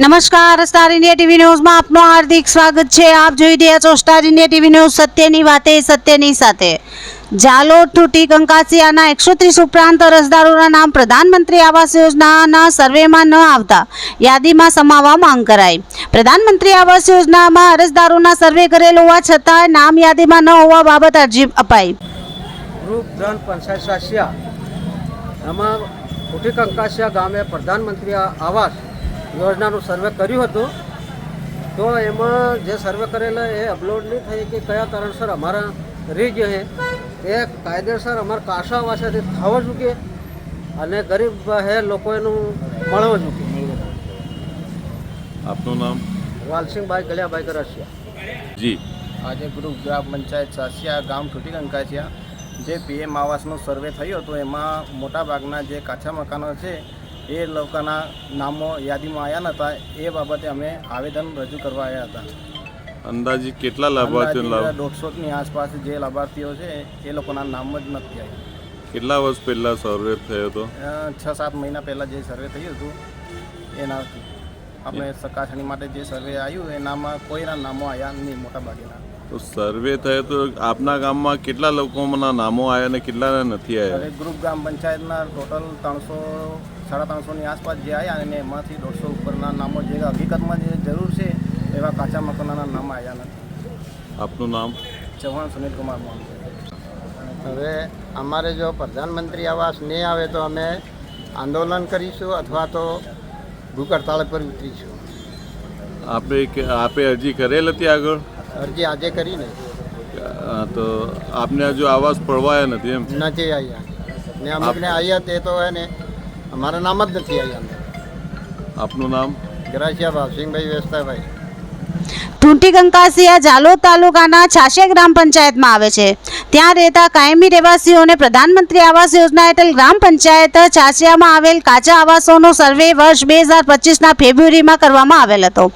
નમસ્કાર, star India TV ન્યૂઝમાં આપનું હાર્દિક સ્વાગત છે. આપ જોઈ રહ્યા છો સ્ટાર ઇન્ડિયા ટીવી ન્યૂઝ સત્યની વાતે, સત્યની સાથે. જાલોદ તૂટી કંકાસિયાના એકસો ત્રીસ ઉપરાંત અરજદારોના નામ પ્રધાનમંત્રી આવાસ યોજનાના સર્વેમાં ન આવતા યાદીમાં સમાવવા માંગ કરાઈ. પ્રધાનમંત્રી આવાસ યોજનામાં અરજદારોના સર્વે કરેલ હોવા છતાં નામ યાદીમાં ન હોવા બાબત અરજી અપાઈ. પંચાયત ગામે પ્રધાનમંત્રી આવાસ યોજનાનું સર્વે કર્યું હતું તો એમાં જે સર્વે કરેલા એ અપલોડ નહીં થઈ કે કયા કારણસર અમારા રહી ગયો છે. એ કાયદેસર અમારા કાશા પાસેથી થવો જોઈએ અને ગરીબ હે લોકો એનું મળવા જોઈએ આપનું નામ? વાલસિંહભાઈ ગલિયાભાઈ કરસિયા જી. આજે ગ્રુપ ગ્રામ પંચાયત સાસિયા ગામ ટૂટી કંકાસિયા જે પીએમ આવાસનો સર્વે થયો હતો એમાં મોટાભાગના જે કાચા મકાનો છે એ લોકોના નામો યાદીમાં આવ્યા નહોતા એ બાબતે અમે આવેદન રજૂ કરવા આવ્યા હતા. અંદાજે કેટલા લાભાર્થીઓ લાભ દોઢસોની આસપાસ જે લાભાર્થીઓ છે એ લોકોના નામ જ નથી આવ્યા કેટલા વર્ષ પહેલા સર્વે થયો હતો? છ સાત મહિના પહેલાં જે સર્વે થયું હતું એના આપણે ચકાસણી માટે જે સર્વે આવ્યું એનામાં કોઈના નામો આવ્યા નહીં મોટાભાગેના. તો સર્વે થયો તો આપના ગામમાં કેટલા લોકોના નામો આવ્યા અને કેટલાના નથી આવ્યા? ગ્રુપ ગ્રામ પંચાયતના ટોટલ ત્રણસો સાડા ત્રણસોની આસપાસ જે આવ્યા અને એમાંથી દોઢસો ઉપરના નામો જે હકીકતમાં જે જરૂર છે એવા કાચા મકાનના નામ આવ્યા નથી. આપનું નામ? ચૌહાણ સુનિલકુમાર મોહન. હવે અમારે જો પ્રધાનમંત્રી આવાસ નહીં આવે તો અમે આંદોલન કરીશું અથવા તો ભૂખ હડતાળ પર ઉતરીશું. આપે આપે અરજી કરેલ હતી આગળ? અરજી આજે કરીને. તો આપને હજુ આવાસ પડવાયા નથી એમ? નથી આવ્યા ને અમુકને આવ્યા તે તો હે ને અમારા નામ જ નથી આવ્યા આપનું નામ? ગ્રાસિયા ભાવસિંહભાઈ વેસ્તાભાઈ. ટૂંટી કંકાસિયા જાલોદ તાલુકાના છાશે ગ્રામ પંચાયતમાં આવે છે. ત્યાં રહેતા કાયમી રહેવાસીઓને પ્રધાનમંત્રી આવાસ યોજના હેઠળ ગ્રામ પંચાયત છાશિયામાં આવેલ કાચા આવાસોનો સર્વે વર્ષ બે હજાર પચીસના ફેબ્રુઆરીમાં કરવામાં આવેલ હતો.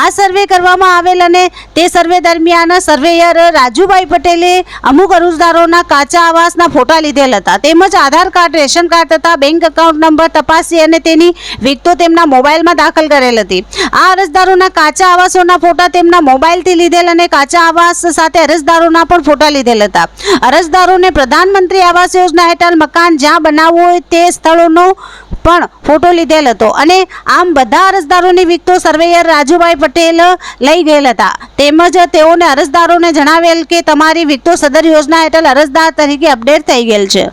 આ સર્વે કરવામાં આવેલ અને તે સર્વે દરમિયાન સર્વેયર રાજુભાઈ પટેલે અમુક અરજદારોના કાચા આવાસના ફોટા લીધેલ હતા. તેમજ આધાર કાર્ડ, રેશન કાર્ડ તથા બેંક એકાઉન્ટ નંબર તપાસી અને તેની વિગતો તેમના મોબાઈલમાં દાખલ કરેલ હતી. આ અરજદારોના કાચા આવાસોના ફોટા તેમના મોબાઈલથી લીધેલ અને કાચા આવાસ સાથે અરજદારોના પણ ફોટા લીધેલ હતા. અરજદારોને પ્રધાનમંત્રી આવાસ યોજના હેઠળ મકાન જ્યાં બનાવવું હોય તે સ્થળોનો પણ ફોટો લીધેલ હતો અને આમ બધા અરજદારોની વિગતો સર્વેયર રાજુભાઈ પટેલ લઈ ગયેલ હતા. તેમજ તેઓને અરજદારોને જણાવેલ કે તમારી વિગતો સદર યોજના હેઠળ અરજદાર તરીકે અપડેટ થઈ ગયેલ છે.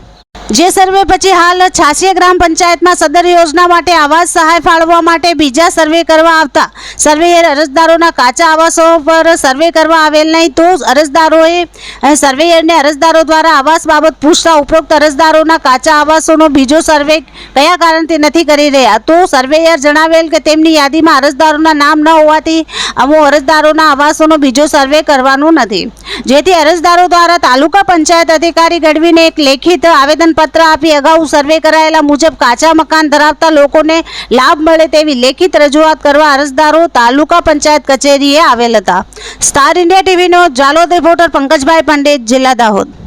જે સર્વે પછી હાલ છાસિયા ગ્રામ પંચાયતમાં સદર યોજના માટે આવાસ સહાય ફાળવવા માટે બીજા સર્વે કરવા આવતા. સર્વેયર અરજદારોના કાચા આવાસો પર સર્વે કરવા આવેલ નહીં તો અરજદારોએ સર્વેયરને અરજદારો દ્વારા આવાસ બાબત પૂછતા ઉપરોક્ત અરજદારોના કાચા આવાસોનો બીજો સર્વે કયા કારણથી નથી કરી રહ્યા? તો સર્વેયર જણાવેલ કે તેમની યાદીમાં અરજદારોના નામ ન હોવાથી અમુક અરજદારોના આવાસોનો બીજો સર્વે કરવાનું નથી. જેથી અરજદારો દ્વારા તાલુકા પંચાયત અધિકારી ગઢવીને એક લેખિત આવેદનપત્ર આપી અગાઉ સર્વે કરાયેલા મુજબ કાચા મકાન ધરાવતા લોકોને લાભ મળે તેવી લેખિત રજૂઆત કરવા અરજદારો તાલુકા પંચાયત કચેરીએ આવેલ હતા. સ્ટાર ઇન્ડિયા ટીવીનો જાલોદ રિપોર્ટર પંકજભાઈ પંડિત, જિલ્લા દાહોદ.